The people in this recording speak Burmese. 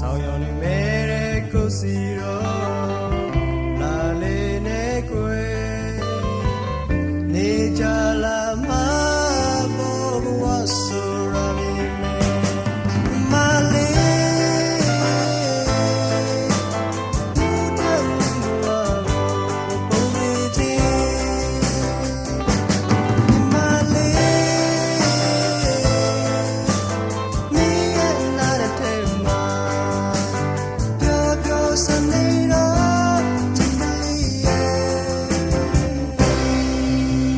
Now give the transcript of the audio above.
ဆောင်ရောင်နေမဲတဲ့ကိုစီရော